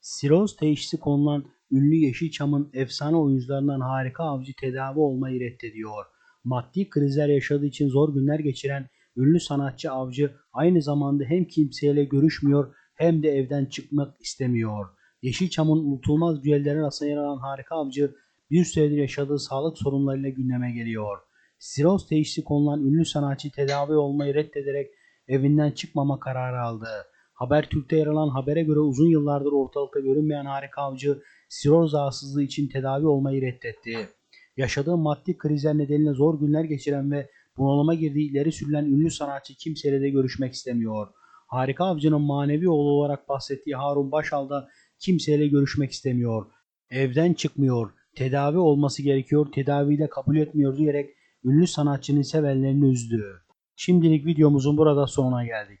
Siroz teşhisi konulan ünlü Yeşilçam'ın efsane oyuncularından harika avcı tedavi olmayı reddediyor. Maddi krizler yaşadığı için zor günler geçiren ünlü sanatçı avcı aynı zamanda hem kimseyle görüşmüyor hem de evden çıkmak istemiyor. Yeşilçam'ın unutulmaz düelleri arasında yer alan harika avcı bir süredir yaşadığı sağlık sorunlarıyla gündeme geliyor. Siroz teşhisi konulan ünlü sanatçı tedavi olmayı reddederek evinden çıkmama kararı aldı. Habertürk'te yer alan habere göre uzun yıllardır ortalıkta görünmeyen harika avcı siroz rahatsızlığı için tedavi olmayı reddetti. Yaşadığı maddi krizler nedeniyle zor günler geçiren ve bunalıma girdiği ileri sürülen ünlü sanatçı kimseyle de görüşmek istemiyor. Harika avcının manevi oğlu olarak bahsettiği Harun Başal da kimseyle görüşmek istemiyor. Evden çıkmıyor. Tedavi olması gerekiyor. Tedaviyi de kabul etmiyor diyerek ünlü sanatçının sevenlerini üzdü. Şimdilik videomuzun burada sonuna geldik.